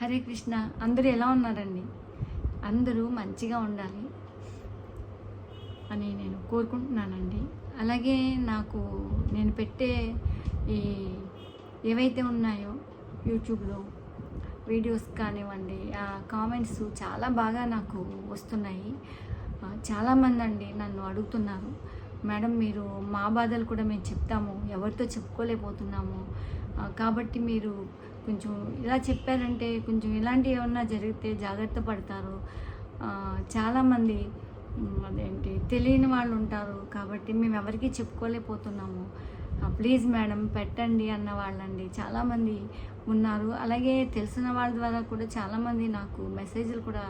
హరే కృష్ణ అందరూ ఎలా ఉన్నారండి? అందరూ మంచిగా ఉండాలి అని నేను కోరుకుంటున్నానండి. అలాగే నాకు నేను పెట్టే ఈ ఏవైతే ఉన్నాయో యూట్యూబ్లో వీడియోస్ కానివ్వండి ఆ కామెంట్స్ చాలా బాగా నాకు వస్తున్నాయి. చాలామంది అండి నన్ను అడుగుతున్నారు మేడం మీరు మా బాధలు కూడా మేము చెప్తాము ఎవరితో చెప్పుకోలేకపోతున్నాము. కాబట్టి మీరు కొంచెం ఇలా చెప్పారంటే కొంచెం ఇలాంటివి ఏమన్నా జరిగితే జాగ్రత్త పడతారు. చాలామంది అదేంటి తెలియని వాళ్ళు ఉంటారు. కాబట్టి మేము ఎవరికీ చెప్పుకోలేకపోతున్నాము. ప్లీజ్ మేడం పెట్టండి అన్న వాళ్ళండి. చాలామంది ఉన్నారు. అలాగే తెలిసిన వాళ్ళ ద్వారా కూడా చాలామంది నాకు మెసేజ్లు కూడా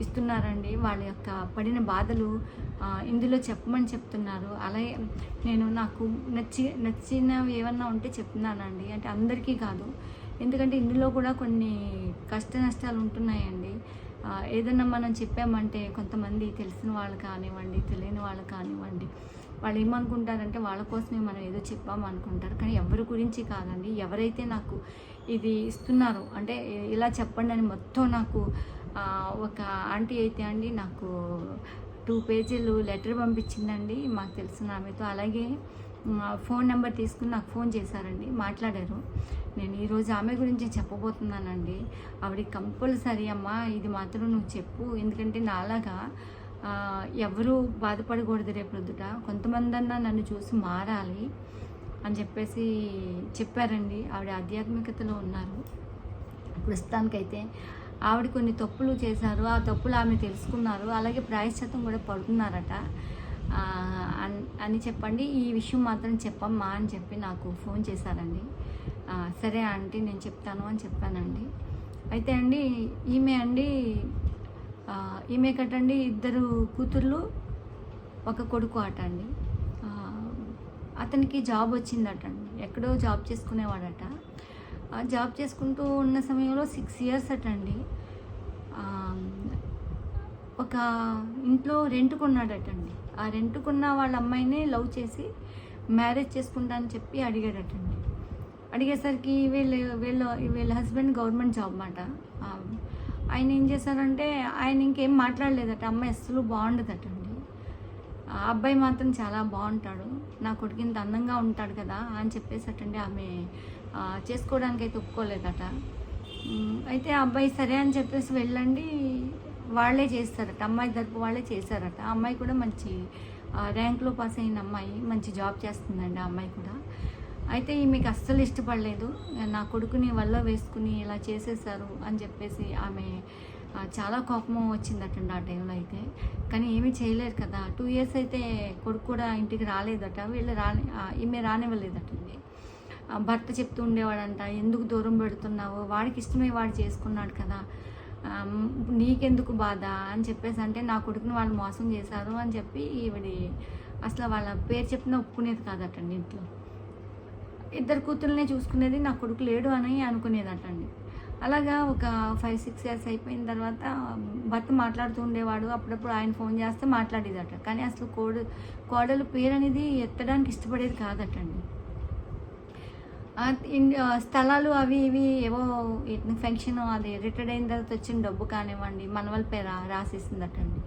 ఇస్తున్నారండి. వాళ్ళ యొక్క పడిన బాధలు ఇందులో చెప్పమని చెప్తున్నారు. అలాగే నేను నాకు నచ్చి నచ్చినవి ఏమన్నా ఉంటే చెప్తున్నానండి. అంటే అందరికీ కాదు. ఎందుకంటే ఇందులో కూడా కొన్ని కష్ట నష్టాలు ఉంటున్నాయండి ఏదన్నా మనం చెప్పామంటే కొంతమంది తెలిసిన వాళ్ళు కానివ్వండి తెలియని వాళ్ళు కానివ్వండి వాళ్ళు ఏమనుకుంటారంటే వాళ్ళ కోసమే మనం ఏదో చెప్పాము అనుకుంటారు. కానీ ఎవరి గురించి కాదండి. ఎవరైతే నాకు ఇది ఇస్తున్నారు అంటే ఇలా చెప్పండి అని మొత్తం నాకు ఒక ఆంటీ అయితే అండి నాకు టూ పేజీలు లెటర్ పంపించిందండి. మాకు తెలిసిన ఆమెతో. అలాగే ఫోన్ నెంబర్ తీసుకుని నాకు ఫోన్ చేశారండి మాట్లాడారు. నేను ఈరోజు ఆమె గురించి చెప్పబోతున్నానండి. ఆవిడ కంపల్సరీ అమ్మా ఇది మాత్రం నువ్వు చెప్పు. ఎందుకంటే నాలాగా ఎవరు బాధపడకూడదు రేపు రొద్దుట కొంతమంది అన్నా నన్ను చూసి మారాలి అని చెప్పేసి చెప్పారండి. ఆవిడ ఆధ్యాత్మికతలో ఉన్నారు. ప్రస్తుతానికైతే ఆవిడ కొన్ని తప్పులు చేశారు. ఆ తప్పులు ఆమె తెలుసుకున్నారు. అలాగే ప్రాయశ్చితం కూడా పడుతున్నారట. అన్- అని చెప్పండి. ఈ విషయం మాత్రం చెప్పమ్మా అని చెప్పి నాకు ఫోన్ చేశారండి. సరే ఆంటీ నేను చెప్తాను అని చెప్పానండి. అయితే అండి ఈమె అండి ఈమె కట్టండి ఇద్దరు కూతుర్లు ఒక కొడుకు అట అండి. అతనికి జాబ్ వచ్చిందట అండి ఎక్కడో జాబ్ చేసుకునేవాడట. జాబ్ చేసుకుంటూ ఉన్న సమయంలో సిక్స్ ఇయర్స్ అట అండి ఒక ఇంట్లో రెంట్కున్నాడటండి ఆ రెంట్కున్న వాళ్ళ అమ్మాయినే లవ్ చేసి మ్యారేజ్ చేసుకుంటా అని చెప్పి అడిగాడటండి. అడిగేసరికి వీళ్ళ వీళ్ళ వీళ్ళ హస్బెండ్ గవర్నమెంట్ జాబ్ మాట. ఆయన ఏం చేశారంటే ఆయన ఇంకేం మాట్లాడలేదట. అమ్మాయి అస్సలు బాగుండదటండి. ఆ అబ్బాయి మాత్రం చాలా బాగుంటాడు. నా కొడుకు ఇంత అందంగా ఉంటాడు కదా అని చెప్పేసటండి ఆమె చేసుకోవడానికి అయితే ఒప్పుకోలేదట. అయితే ఆ అబ్బాయి సరే అని చెప్పేసి వెళ్ళండి. వాళ్ళే చేస్తారట అమ్మాయి తరపు వాళ్ళే చేశారట. ఆ అమ్మాయి కూడా మంచి ర్యాంక్లో పాస్ అయిన అమ్మాయి మంచి జాబ్ చేస్తుందండి ఆ అమ్మాయి కూడా. అయితే మీకు అస్సలు ఇష్టపడలేదు నా కొడుకుని వల్ల వేసుకుని ఇలా చేసేసారు అని చెప్పేసి ఆమె చాలా కోపం వచ్చిందటండి ఆ టైంలో అయితే. కానీ ఏమీ చేయలేరు కదా. టూ ఇయర్స్ అయితే కొడుకు కూడా ఇంటికి రాలేదట వీళ్ళు రాని ఈమె రానివ్వలేదటండి. భర్త చెప్తూ ఉండేవాడంట ఎందుకు దూరం పెడుతున్నావు? వాడికి ఇష్టమై వాడు చేసుకున్నాడు కదా. నీకెందుకు బాధ అని చెప్పేసి అంటే నా కొడుకుని వాళ్ళు మోసం చేశారు అని చెప్పి ఈవిడి అసలు వాళ్ళ పేరు చెప్పినా ఒప్పుకునేది కాదటండి ఇంట్లో. ఇద్దరు కూతుర్లనే చూసుకునేది నా కొడుకు లేడు అని అనుకునేదటండి. అలాగా ఒక ఫైవ్ సిక్స్ ఇయర్స్ అయిపోయిన తర్వాత భర్త మాట్లాడుతూ ఉండేవాడు. అప్పుడప్పుడు ఆయన ఫోన్ చేస్తే మాట్లాడేదట. కానీ అసలు కోడు కోడలు పేరు అనేది ఎత్తడానికి ఇష్టపడేది కాదటండి. స్థలాలు అవి ఇవి ఏవో ఫంక్షన్ అది రిటైర్డ్ అయిన తర్వాత వచ్చిన డబ్బు కానివ్వండి మనవల పేరు రాసేసిందటండి.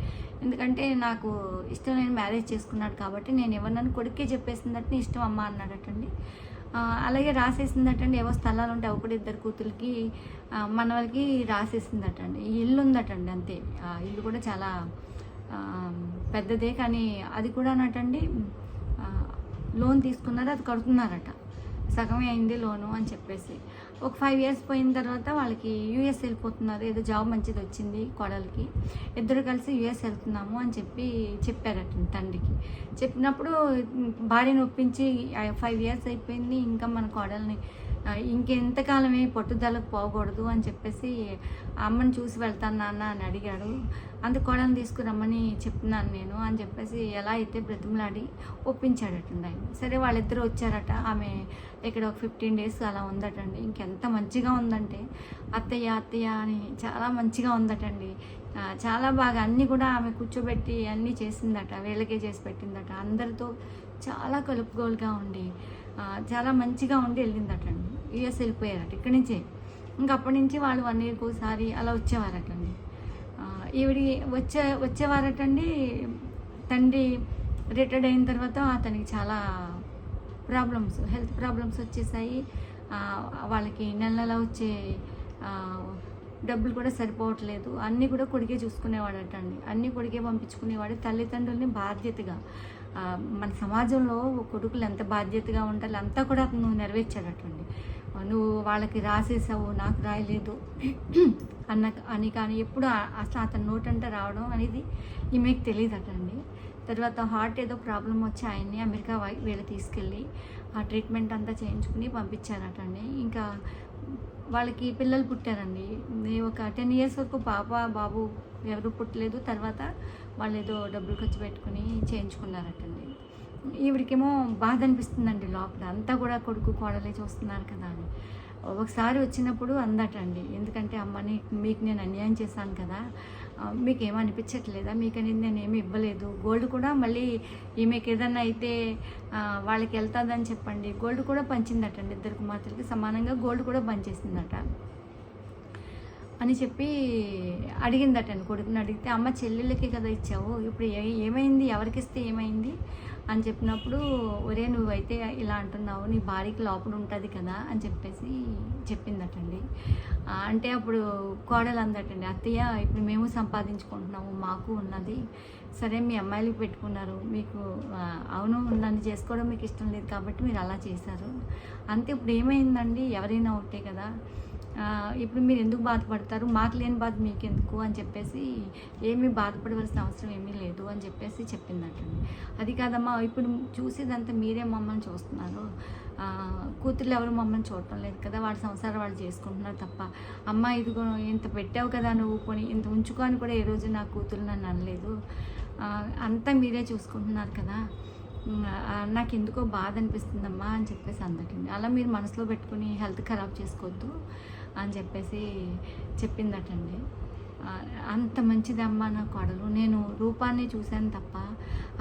ఎందుకంటే నాకు ఇష్టం నేను మ్యారేజ్ చేసుకున్నాడు కాబట్టి నేను ఎవరినని కొడుకే చెప్పేసిందట నీ ఇష్టం అమ్మ అన్నాడటండి. అలాగే రాసేసిందటండి ఏవో స్థలాలు ఉంటే ఒకటి ఇద్దరు కూతురికి మనవలకి రాసేసిందటండి. ఇల్లు ఉందటండి అంతే. ఇల్లు కూడా చాలా పెద్దదే కానీ అది కూడా అనటండి లోన్ తీసుకున్నారు అది కడుతున్నారట. సగమే అయింది లోను అని చెప్పేసి. ఒక ఫైవ్ ఇయర్స్ పోయిన తర్వాత వాళ్ళకి యూఎస్ వెళ్ళిపోతున్నారు. ఏదో జాబ్ మంచిది వచ్చింది కోడలికి. ఇద్దరు కలిసి యూఎస్ వెళ్తున్నాము అని చెప్పి చెప్పారట తండ్రికి. చెప్పినప్పుడు భార్యను ఒప్పించి ఫైవ్ ఇయర్స్ అయిపోయింది ఇంకా మన కోడల్ని ఇంకెంతకాలమే పట్టుదలకు పోకూడదు అని చెప్పేసి అమ్మని చూసి వెళ్తాను నాన్న అని అడిగాడు. అంత కోడల్ని తీసుకురమ్మని చెప్తున్నాను నేను అని చెప్పేసి ఎలా అయితే బ్రతిమలాడి ఒప్పించాడటండి ఆయన. సరే వాళ్ళిద్దరూ వచ్చారట. ఆమె ఇక్కడ ఒక ఫిఫ్టీన్ డేస్ అలా ఉందటండి. ఇంకెంత మంచిగా ఉందంటే అత్తయ్య అత్తయ్య అని చాలా మంచిగా ఉందటండి. చాలా బాగా అన్నీ కూడా ఆమె కూర్చోబెట్టి అన్నీ చేసిందట వీళ్ళకే చేసి పెట్టిందట. అందరితో చాలా కలుపుగోలుగా ఉండి చాలా మంచిగా ఉండి వెళ్ళిందటండి. యుఎస్ వెళ్ళిపోయారట ఇక్కడి నుంచే. ఇంకా అప్పటి నుంచి వాళ్ళు వన్ ఇయర్కి ఒకసారి అలా వచ్చేవారటండి. ఈవిడి వచ్చే వచ్చేవారటండి తండ్రి రిటైర్డ్ అయిన తర్వాత అతనికి చాలా ప్రాబ్లమ్స్ హెల్త్ ప్రాబ్లమ్స్ వచ్చేసాయి. వాళ్ళకి నెల నెల వచ్చే డబ్బులు కూడా సరిపోవట్లేదు. అన్నీ కూడా కొడుకే చూసుకునేవాడట అండి అన్నీ కొడుకే పంపించుకునేవాడు. తల్లిదండ్రుల్ని బాధ్యతగా మన సమాజంలో కొడుకులు ఎంత బాధ్యతగా ఉండాలి అంతా కూడా అతను నెరవేర్చాడటండి. నువ్వు వాళ్ళకి రాసేసావు నాకు రాయలేదు అన్న అని కానీ ఎప్పుడు అసలు అతని నోటంట రావడం అనేది ఈమెకి తెలియదటండి. తర్వాత హార్ట్ ఏదో ప్రాబ్లం వచ్చి ఆయన్ని అమెరికా వై- వీళ్ళు తీసుకెళ్ళి ఆ ట్రీట్మెంట్ అంతా చేయించుకుని పంపించారటండి. ఇంకా వాళ్ళకి పిల్లలు పుట్టారండి. ఒక టెన్ ఇయర్స్ వరకు పాప బాబు ఎవరు పుట్టలేదు. తర్వాత వాళ్ళు ఏదో డబ్బులు ఖర్చు పెట్టుకుని చేయించుకున్నారటండి. ఈవిడికేమో బాధ అనిపిస్తుందండి లోపల. అంతా కూడా కొడుకు కోడలే చూస్తున్నారు కదా అని. ఒకసారి వచ్చినప్పుడు అందటండి. ఎందుకంటే అమ్మని మీకు నేను అన్యాయం చేశాను కదా. మీకు ఏమీ అనిపించట్లేదా మీకు అనేది నేను ఏమి ఇవ్వలేదు. గోల్డ్ కూడా మళ్ళీ ఈమెకి ఏదన్నా అయితే వాళ్ళకి వెళ్తుందని చెప్పండి. గోల్డ్ కూడా పంచిందటండి ఇద్దరు కుమార్తెలకి. సమానంగా గోల్డ్ కూడా పంచేసిందట. అని చెప్పి అడిగిందటండి కొడుకుని అడిగితే అమ్మ చెల్లెళ్ళకి కదా ఇచ్చావు. ఇప్పుడు ఏమైంది? ఎవరికిస్తే ఏమైంది? అని చెప్పినప్పుడు ఒరే నువ్వైతే ఇలా అంటున్నావు నీ భార్యకి లోపల ఉంటుంది కదా అని చెప్పేసి చెప్పిందటండి. అంటే అప్పుడు కోడలు అందటండి అత్తయ్య ఇప్పుడు మేము సంపాదించుకుంటున్నాము మాకు ఉన్నది. సరే మీ అమ్మాయిలకి పెట్టుకున్నారు. మీకు అవును నన్ను చేసుకోవడం మీకు ఇష్టం లేదు కాబట్టి మీరు అలా చేశారు. అంతే ఇప్పుడు ఏమైందండి? ఎవరైనా ఒకటే కదా. ఇప్పుడు మీరు ఎందుకు బాధపడతారు? మాకు లేని బాధ మీకు ఎందుకు అని చెప్పేసి ఏమీ బాధపడవలసిన అవసరం ఏమీ లేదు అని చెప్పేసి చెప్పిందటండి. అది కాదమ్మా ఇప్పుడు చూసేదంతా మీరే మమ్మల్ని చూస్తున్నారు. కూతుర్లు ఎవరు మమ్మల్ని చూడటం లేదు కదా వాడి సంసారం వాళ్ళు చేసుకుంటున్నారు తప్ప. అమ్మ ఇదిగో ఇంత పెట్టావు కదా నువ్వు కొని ఇంత ఉంచుకొని కూడా ఏ రోజు నా కూతురు నన్ను అనలేదు. అంతా మీరే చూసుకుంటున్నారు కదా. నాకు ఎందుకో బాధ అనిపిస్తుందమ్మా అని చెప్పేసి అందటండి అలా మీరు మనసులో పెట్టుకుని హెల్త్ ఖరాబ్ చేసుకోవద్దు అని చెప్పేసి చెప్పిందటండి. అంత మంచిదమ్మా నా కొడలు. నేను రూపాన్ని చూశాను తప్ప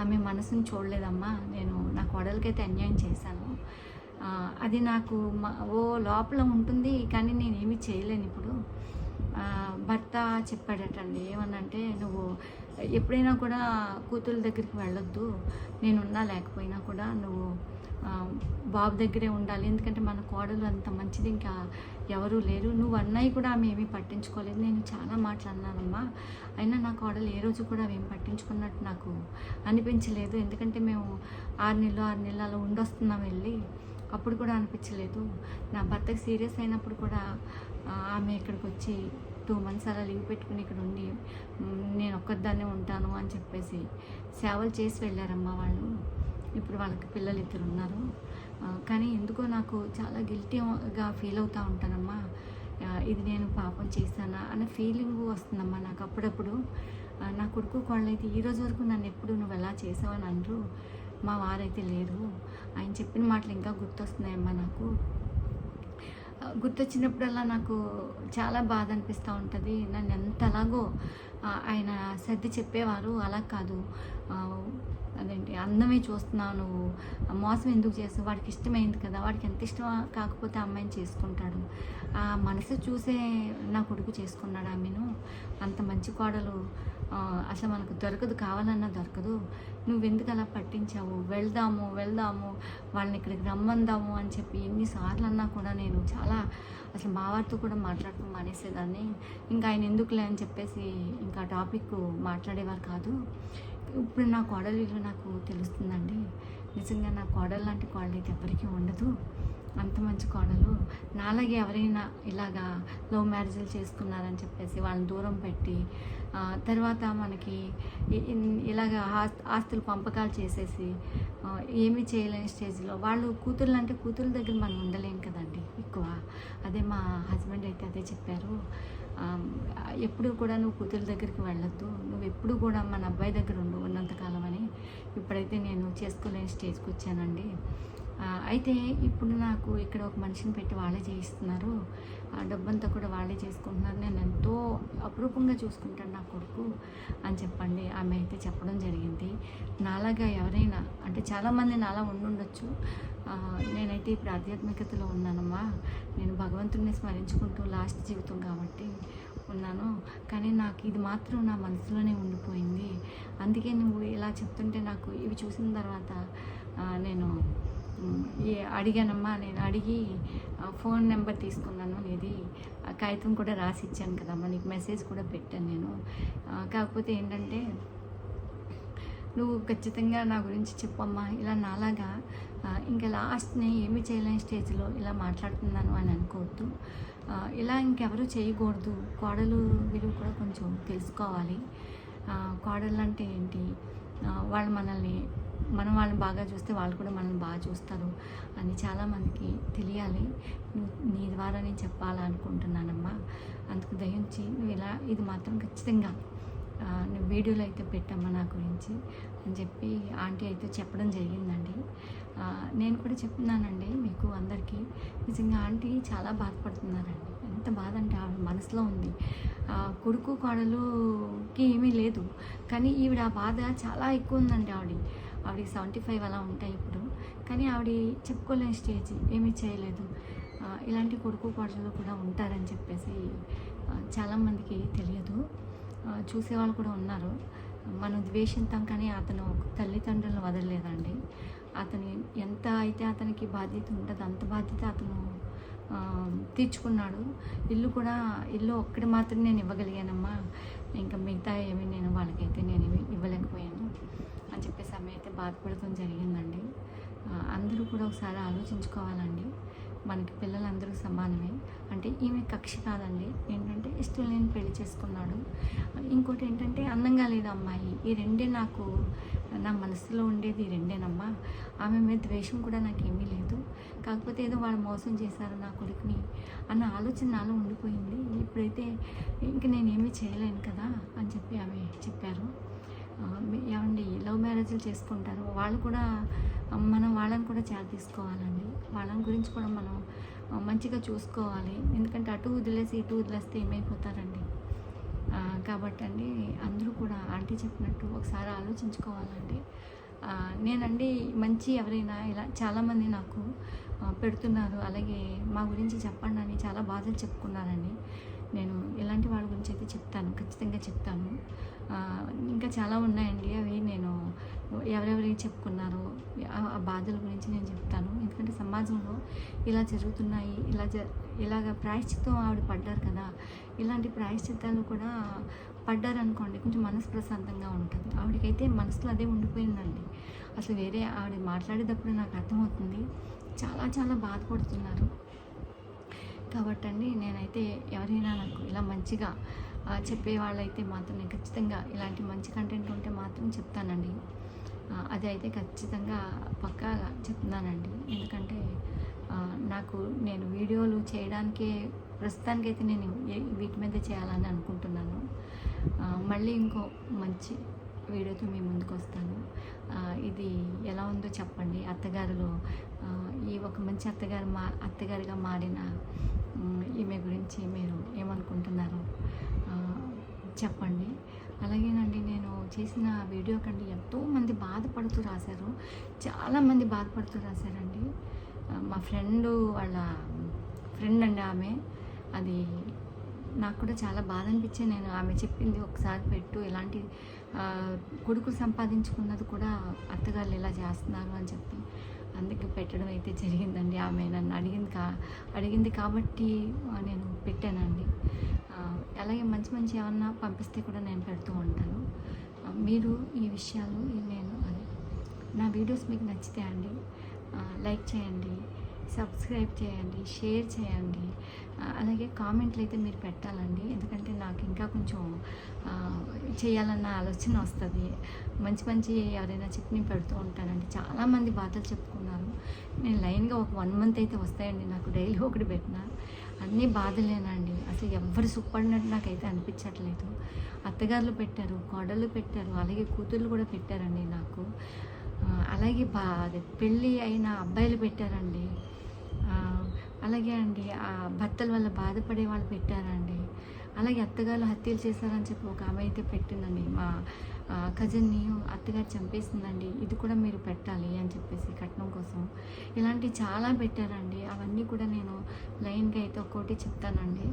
ఆమె మనసుని చూడలేదమ్మా. నేను నా కొడలకైతే అన్యాయం చేశాను. అది నాకు ఓ లోపల ఉంటుంది కానీ నేనేమి చేయలేను ఇప్పుడు. భర్త చెప్పాడటండి ఏమనంటే నువ్వు ఎప్పుడైనా కూడా కూతుళ్ళ దగ్గరికి వెళ్ళొద్దు. నేనున్నా లేకపోయినా కూడా నువ్వు బాబు దగ్గరే ఉండాలి. ఎందుకంటే మన కోడలు అంత మంచిది ఇంకా ఎవరూ లేరు. నువ్వు అన్నయ్య కూడా ఆమె ఏమీ పట్టించుకోలేదు. నేను చాలా మాటలు అన్నానమ్మా. అయినా నా కోడలు ఏ రోజు కూడా మేము పట్టించుకున్నట్టు నాకు అనిపించలేదు. ఎందుకంటే మేము ఆరు నెలలు ఆరు నెలలు అలా ఉండొస్తున్నాం వెళ్ళి. అప్పుడు కూడా అనిపించలేదు. నా భర్తకి సీరియస్ అయినప్పుడు కూడా ఆమె ఇక్కడికి వచ్చి టూ మంత్స్ అలా లీవ్ పెట్టుకుని ఇక్కడ ఉండి నేను ఒక్కదాన్నే ఉంటాను అని చెప్పేసి సేవలు చేసి వెళ్ళారమ్మా వాళ్ళు. ఇప్పుడు వాళ్ళకి పిల్లలు ఇద్దరు ఉన్నారు. కానీ ఎందుకో నాకు చాలా గిల్టీగా ఫీల్ అవుతూ ఉంటానమ్మా. ఇది నేను పాపం చేశానా అన్న ఫీలింగ్ వస్తుందమ్మా నాకు అప్పుడప్పుడు. నా కొడుకు కోళ్ళైతే ఈ రోజు వరకు నన్ను ఎప్పుడు నువ్వు ఎలా చేసావని అనరు మా వారైతే లేరు. ఆయన చెప్పిన మాటలు ఇంకా గుర్తొస్తున్నాయమ్మా నాకు. గుర్తొచ్చినప్పుడల్లా నాకు చాలా బాధ అనిపిస్తూ ఉంటుంది. నన్ను ఎంతలాగో ఆయన సర్ది చెప్పేవారు అలా కాదు. అదేంటి అందమే చూస్తున్నావు నువ్వు. మోసం ఎందుకు చేస్తావు వాడికి ఇష్టమైంది కదా వాడికి ఎంత ఇష్టం కాకపోతే అమ్మాయిని చేసుకుంటాడు. ఆ మనసు చూసే నా కొడుకు చేసుకున్నాడు ఆమెను అంత మంచి కోడలు. అసలు మనకు దొరకదు కావాలన్నా దొరకదు. నువ్వెందుకు అలా పట్టించావు? వెళ్దాము వెళ్దాము వాళ్ళని ఇక్కడికి రమ్మందాము అని చెప్పి ఎన్నిసార్లు అన్నా కూడా నేను చాలా అసలు మా వారితో కూడా మాట్లాడటం మానేసేదాన్ని. ఇంకా ఆయన ఎందుకులే అని చెప్పేసి ఇంకా టాపిక్ మాట్లాడేవారు కాదు. ఇప్పుడు నా కోడలు నాకు తెలుస్తుందండి. నిజంగా నా కోడలు లాంటి కోడలు అయితే ఎవరికీ ఉండదు. అంత మంచి కోడలు. నాలాగే ఎవరైనా ఇలాగా లవ్ మ్యారేజ్లు చేసుకున్నారని చెప్పేసి వాళ్ళని దూరం పెట్టి తర్వాత మనకి ఇలాగ ఆస్తులు పంపకాలు చేసేసి ఏమీ చేయలేని స్టేజ్లో వాళ్ళు కూతుర్లు అంటే కూతుర్ల దగ్గర మనం ఉండలేం కదండి ఎక్కువ. అదే మా హస్బెండ్ అయితే అదే చెప్పారు. ఎప్పుడు కూడా నువ్వు కూతురు దగ్గరికి వెళ్ళొద్దు. నువ్వు ఎప్పుడు కూడా మన అబ్బాయి దగ్గర ఉండు ఉన్నంతకాలం అని ఇప్పుడైతే నేను చేసుకోలేని స్టేజ్కి వచ్చానండి. అయితే ఇప్పుడు నాకు ఇక్కడ ఒక మనిషిని పెట్టి వాళ్ళే చేయిస్తున్నారు. ఆ డబ్బంతా కూడా వాళ్ళే చేసుకుంటున్నారు. నేను ఎంతో అపురూపంగా చూసుకుంటాను నా కొడుకు అని చెప్పండి. ఆమె అయితే చెప్పడం జరిగింది. నాలాగా ఎవరైనా అంటే చాలామంది నాలా ఉండుండొచ్చు. నేనైతే ఇప్పుడు ఆధ్యాత్మికతలో ఉన్నానమ్మా. నేను భగవంతుడిని స్మరించుకుంటూ లాస్ట్ జీవితం కాబట్టి ఉన్నాను. కానీ నాకు ఇది మాత్రం నా మనసులోనే ఉండిపోయింది. అందుకే నువ్వు ఇలా చెప్తుంటే నాకు ఇవి చూసిన తర్వాత నేను అడిగానమ్మా నేను అడిగి ఫోన్ నెంబర్ తీసుకున్నాను నీది. కాగితం కూడా రాసి ఇచ్చాను కదమ్మా నీకు మెసేజ్ కూడా పెట్టాను నేను. కాకపోతే ఏంటంటే నువ్వు ఖచ్చితంగా నా గురించి చెప్పమ్మా ఇలా నాలాగా ఇంకా లాస్ట్ని ఏమి చేయలేని స్టేజ్లో ఇలా మాట్లాడుతున్నాను అని అనుకోవద్దు. ఇలా ఇంకెవరు చేయకూడదు. కోడలు విలువ కూడా కొంచెం తెలుసుకోవాలి. కోడలు అంటే ఏంటి? వాళ్ళు మనల్ని మనం వాళ్ళని బాగా చూస్తే వాళ్ళు కూడా మనల్ని బాగా చూస్తారు అని చాలామందికి తెలియాలి. నువ్వు నీ ద్వారా నేను చెప్పాలనుకుంటున్నానమ్మా. అందుకు దయించి నువ్వు ఇలా ఇది మాత్రం ఖచ్చితంగా నువ్వు వీడియోలు అయితే పెట్టమ్మా నా గురించి అని చెప్పి ఆంటీ అయితే చెప్పడం జరిగిందండి. నేను కూడా చెప్తున్నానండి మీకు అందరికీ. నిజంగా ఆంటీ చాలా బాధపడుతున్నారండి. ఎంత బాధ అంటే ఆవిడ మనసులో ఉంది. కొడుకు కోడలుకి ఏమీ లేదు. కానీ ఈవిడ ఆ బాధ చాలా ఎక్కువ ఉందండి ఆవిడ ఆవిడ సెవెంటీ ఫైవ్ అలా ఉంటాయి ఇప్పుడు. కానీ ఆవిడ చెప్పుకోలేని స్టేజ్ ఏమీ చేయలేదు. ఇలాంటి కొడుకు కోడలు కూడా ఉంటారని చెప్పేసి చాలామందికి తెలియదు. చూసేవాళ్ళు కూడా ఉన్నారు. మనం ద్వేషిస్తాం కానీ అతను తల్లిదండ్రులను వదలలేదండి. అతని ఎంత అయితే అతనికి బాధ్యత ఉంటుందో అంత బాధ్యత అతను తీర్చుకున్నాడు. ఇల్లు కూడా ఇల్లు ఒక్కటి మాత్రం నేను ఇవ్వగలిగానమ్మా. ఇంకా మిగతా ఏమి నేను వాళ్ళకైతే నేను ఇవ్వలేకపోయాను అని చెప్పేసి ఆమె అయితే బాధపడటం జరిగిందండి. అందరూ కూడా ఒకసారి ఆలోచించుకోవాలండి. మనకి పిల్లలందరూ సమానమే. అంటే ఈమె కక్ష కాదండి. ఏంటంటే ఇష్టం లేని పెళ్ళి చేసుకున్నాడు. ఇంకోటి ఏంటంటే అందంగా లేదు అమ్మాయి ఈ రెండే నాకు నా మనసులో ఉండేది రెండేనమ్మా. ఆమె మీద ద్వేషం కూడా నాకేమీ లేదు. కాకపోతే ఏదో వాళ్ళు మోసం చేశారు నా కొడుకుని అన్న ఆలోచన నాలో ఉండిపోయింది. ఇప్పుడైతే ఇంక నేనేమీ చేయలేను కదా అని చెప్పి ఆమె చెప్పారు. ఏమండి లవ్ మ్యారేజ్లు చేసుకుంటారు. వాళ్ళు కూడా మనం వాళ్ళని కూడా చాలా తీసుకోవాలండి. వాళ్ళని గురించి కూడా మనం మంచిగా చూసుకోవాలి. ఎందుకంటే అటు వదిలేసి ఇటు వదిలేస్తే ఏమైపోతారండి? కాబట్టి అండి అందరూ కూడా ఆంటీ చెప్పినట్టు ఒకసారి ఆలోచించుకోవాలండి. నేనండి మంచి ఎవరైనా ఇలా చాలామంది నాకు పెడుతున్నారు. అలాగే మా గురించి చెప్పండి అని చాలా బాధలు చెప్పుకున్నారండి. నేను ఇలాంటి వాళ్ళ గురించి అయితే చెప్తాను ఖచ్చితంగా చెప్తాను. ఇంకా చాలా ఉన్నాయండి. అవి నేను ఎవరెవరికి చెప్పుకున్నారో ఆ ఆ బాధల గురించి నేను చెప్తాను. ఎందుకంటే సమాజంలో ఇలా జరుగుతున్నాయి ఇలా జ ఇలాగ ప్రాయశ్చిత్తం ఆవిడ పడ్డారు కదా ఇలాంటి ప్రాయశ్చిత్తాలు కూడా పడ్డారనుకోండి కొంచెం మనసు ప్రశాంతంగా ఉంటుంది. ఆవిడకైతే మనసులో అదే ఉండిపోయిందండి. అసలు వేరే ఆవిడ మాట్లాడేటప్పుడు నాకు అర్థమవుతుంది. చాలా చాలా బాధపడుతున్నారు. కాబట్టి అండి నేనైతే ఎవరైనా నాకు ఇలా మంచిగా చెప్పే వాళ్ళైతే మాత్రం నేను ఖచ్చితంగా ఇలాంటి మంచి కంటెంట్ ఉంటే మాత్రం చెప్తానండి. అది అయితే ఖచ్చితంగా పక్కాగా చెప్తున్నానండి. ఎందుకంటే నాకు నేను వీడియోలు చేయడానికే ప్రస్తుతానికైతే నేను వీటి మీద చేయాలని అనుకుంటున్నాను. మళ్ళీ ఇంకో మంచి వీడియోతో మీ ముందుకు వస్తాను. ఇది ఎలా ఉందో చెప్పండి. అత్తగారిలో ఈ ఒక మంచి అత్తగారు మా అత్తగారిగా మారిన ఈమె గురించి మీరు ఏమనుకుంటున్నారు చెప్పండి. అలాగేనండి నేను చేసిన వీడియో కంటే ఎంతోమంది బాధపడుతూ రాశారు. చాలామంది బాధపడుతూ రాశారండి. మా ఫ్రెండ్ వాళ్ళ ఫ్రెండ్ అండి ఆమె. అది నాకు కూడా చాలా బాధ అనిపించే నేను ఆమె చెప్పింది ఒకసారి పెట్టు. ఇలాంటి కొడుకులు కొడుకు సంపాదించుకున్నది కూడా అత్తగారు ఇలా చేస్తున్నారు అని చెప్పి అందుకే పెట్టడం అయితే జరిగిందండి. ఆమె నన్ను అడిగింది కా అడిగింది కాబట్టి నేను పెట్టానండి. అలాగే మంచి మంచి ఏమన్నా పంపిస్తే కూడా నేను పెడుతూ ఉంటాను. మీరు ఈ విషయాలు నేను అదే నా వీడియోస్ మీకు నచ్చితే అండి. లైక్ చేయండి. సబ్స్క్రైబ్ చేయండి షేర్ చేయండి. అలాగే కామెంట్లు అయితే మీరు పెట్టాలండి. ఎందుకంటే నాకు ఇంకా కొంచెం చేయాలన్న ఆలోచన వస్తుంది. మంచి మంచి ఎవరైనా చెప్పి పెడుతూ ఉంటానండి చాలామంది బాధలు చెప్పుకున్నారు. నేను లైన్గా ఒక వన్ మంత్ అయితే వస్తాయండి నాకు డైలీ ఒకటి పెట్టిన. అన్నీ బాధలేనండి. అసలు ఎవ్వరు సుఖపడినట్టు నాకైతే అనిపించట్లేదు. అత్తగారులు పెట్టారు కోడళ్ళు పెట్టారు అలాగే కూతుర్లు కూడా పెట్టారండి నాకు. అలాగే బా అది పెళ్ళి అయిన అబ్బాయిలు పెట్టారండి. అలాగే అండి ఆ భర్తల వల్ల బాధపడే వాళ్ళు పెట్టారండి. అలాగే అత్తగారు హత్యలు చేశారని చెప్పి ఒక ఆమె అయితే పెట్టిందండి. మా కజిన్ని అత్తగారు చంపేసిందండి. ఇది కూడా మీరు పెట్టాలి అని చెప్పేసి కట్నం కోసం. ఇలాంటివి చాలా పెట్టారండి. అవన్నీ కూడా నేను లైన్గా అయితే ఒక్కోటి చెప్తానండి.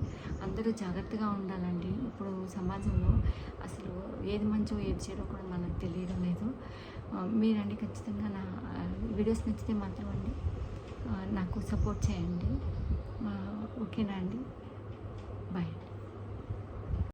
అందరూ జాగ్రత్తగా ఉండాలండి. ఇప్పుడు సమాజంలో అసలు ఏది మంచో ఏది చెడో కూడా మనకు తెలియడం లేదు. మీరండి ఖచ్చితంగా నా వీడియోస్ నచ్చితే మాత్రం అండి. నాకు సపోర్ట్ చేయండి. ఓకేనా అండి? బాయ్